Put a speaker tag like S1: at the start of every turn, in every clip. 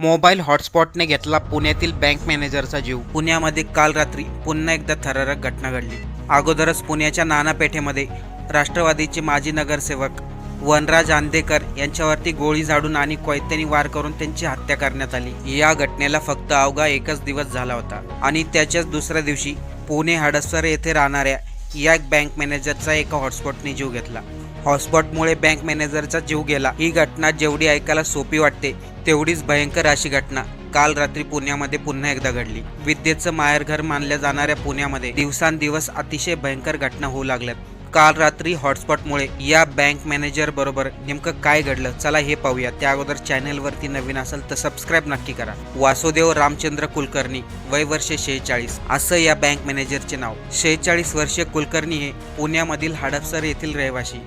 S1: Mobile हॉटस्पॉटने घेतला पुण्यातील bank मॅनेजरचा जीव. पुण्यामध्ये काल रात्री पुन्हा एकदा थरारक घटना घडली. अगोदरच पुण्याच्या नानापेठेमध्ये राष्ट्रवादीचे माजी नगरसेवक वनराज आंदेकर यांच्यावरती गोळी झाडून आणि कोयत्यानी वार करून त्यांची हत्या करण्यात आली. या घटनेला फक्त अवघा एकच दिवस झाला होता. आणि त्याच्याच दुसऱ्या दिवशी पुणे हडसर येथे राहणाऱ्या या बँक मॅनेजरचा एका हॉटस्पॉटने जीव घेतला. हॉटस्पॉटमुळे बँक मॅनेजरचा जीव गेला. ही घटना जेवढी ऐकायला सोपी वाटते तेवढीच भयंकर अशी घटना. काल रात्री पुण्यामध्ये पुन्हा एकदा घडली. विद्येचं माहेरघर मानल्या जाणाऱ्या पुण्यामध्ये दिवसांदिवस अतिशय भयंकर घटना होऊ लागल्यात. काल रात्री हॉटस्पॉटमुळे या बँक मॅनेजर बरोबर नेमकं काय घडलं चला हे पाहूया. त्या अगोदर चॅनलवरती नवीन असेल तर सबस्क्राईब नक्की करा. वासुदेव रामचंद्र कुलकर्णी वय वर्ष शेहेचाळीस. असं या बँक मॅनेजरचे नाव. शेहेचाळीस वर्षीय कुलकर्णी हे पुण्यामधील हडपसर येथील रहिवासी.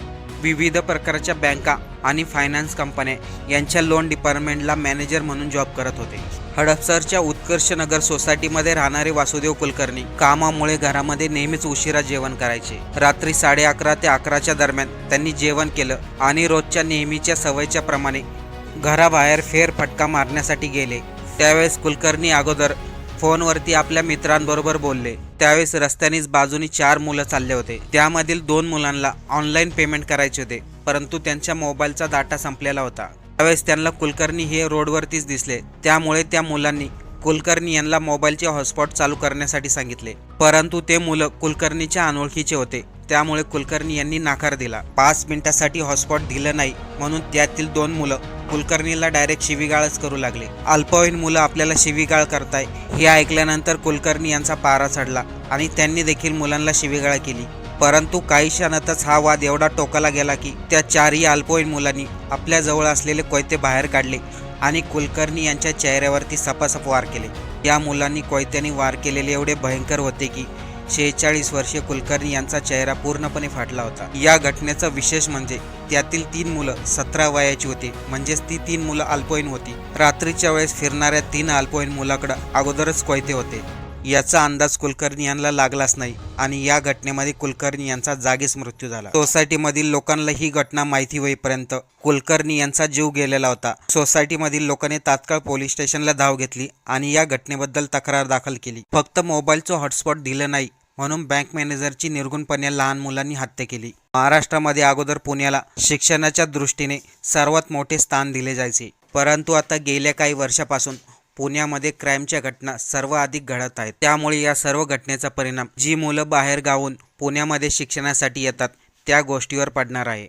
S1: विविध प्रकारच्या बँका आणि फायनान्स कंपन्या यांच्या लोन डिपार्टमेंटला मॅनेजर म्हणून जॉब करत होते. हडपसरच्या उत्कर्ष नगर सोसायटीमध्ये राहणारे वासुदेव कुलकर्णी कामामुळे घरामध्ये नेहमीच उशिरा जेवण करायचे. रात्री साडे अकरा ते अकराच्या दरम्यान त्यांनी जेवण केलं आणि रोजच्या नेहमीच्या सवयीच्या प्रमाणे घराबाहेर फेरफटका मारण्यासाठी गेले. त्यावेळेस कुलकर्णी अगोदर फोनवरती आपल्या मित्रांबरोबर बोलले. त्यावेळेस रस्त्यानेच बाजूनी चार मुलं चालले होते. त्यामधील दोन मुलांना ऑनलाईन पेमेंट करायचे होते परंतु त्यांच्या मोबाईलचा डाटा संपलेला होता. त्यावेळेस त्यांना कुलकर्णी हे रोडवरतीच दिसले. त्यामुळे त्या मुलांनी कुलकर्णी यांना मोबाईलचे हॉटस्पॉट चालू करण्यासाठी सांगितले. परंतु ते मुलं कुलकर्णीच्या अनोळखीचे होते. त्यामुळे कुलकर्णी यांनी नाकार दिला. पाच मिनिटासाठी हॉटस्पॉट दिलं नाही म्हणून त्यातील दोन मुलं कुलकर्णीला डायरेक्ट शिवीगाळच करू लागले. अल्पवयीन मुलं आपल्याला शिवीगाळ करताय हे ऐकल्यानंतर कुलकर्णी यांचा पारा चढला आणि त्यांनी देखील मुलांना शिवीगाळ केली. परंतु काही क्षणातच हा वाद एवढा टोकाला गेला की त्या चारही अल्पवयीन मुलांनी आपल्या जवळ असलेले कोयते बाहेर काढले आणि कुलकर्णी यांच्या चेहऱ्यावरती सपासप वार केले. या मुलांनी कोयत्याने वार केलेले एवढे भयंकर होते की शेहेचाळीस वर्षीय कुलकर्णी यांचा चेहरा पूर्णपणे फाटला होता. या घटनेचा विशेष म्हणजे त्यातील तीन मुलं सतरा वयाची होती. म्हणजेच ती तीन मुलं अल्पवयीन होती. रात्रीच्या वेळेस फिरणाऱ्या तीन अल्पवयीन मुलाकडं अगोदरच कोयते होते. याचा अंदाज कुलकर्णी यांना लागलाच नाही आणि या घटनेमध्ये कुलकर्णी यांचा जागीच मृत्यू झाला. सोसायटीमधील लोकांना ही घटना माहिती होईपर्यंत कुलकर्णी यांचा जीव गेलेला होता. सोसायटीमधील लोकांनी तात्काळ पोलीस स्टेशनला धाव घेतली आणि या घटनेबद्दल तक्रार दाखल केली. फक्त मोबाईलचं हॉटस्पॉट दिलं नाही म्हणून बँक मॅनेजरची निर्गुणपणे लहान मुलांनी हत्या केली. महाराष्ट्रामध्ये अगोदर पुण्याला शिक्षणाच्या दृष्टीने सर्वात मोठे स्थान दिले जायचे. परंतु आता गेल्या काही वर्षापासून पुण्यामध्ये क्राईमच्या घटना सर्व अधिक घडत आहेत. त्यामुळे या सर्व घटनेचा परिणाम जी मुलं बाहेर गावून पुण्यामध्ये शिक्षणासाठी येतात त्या गोष्टीवर पडणार आहे.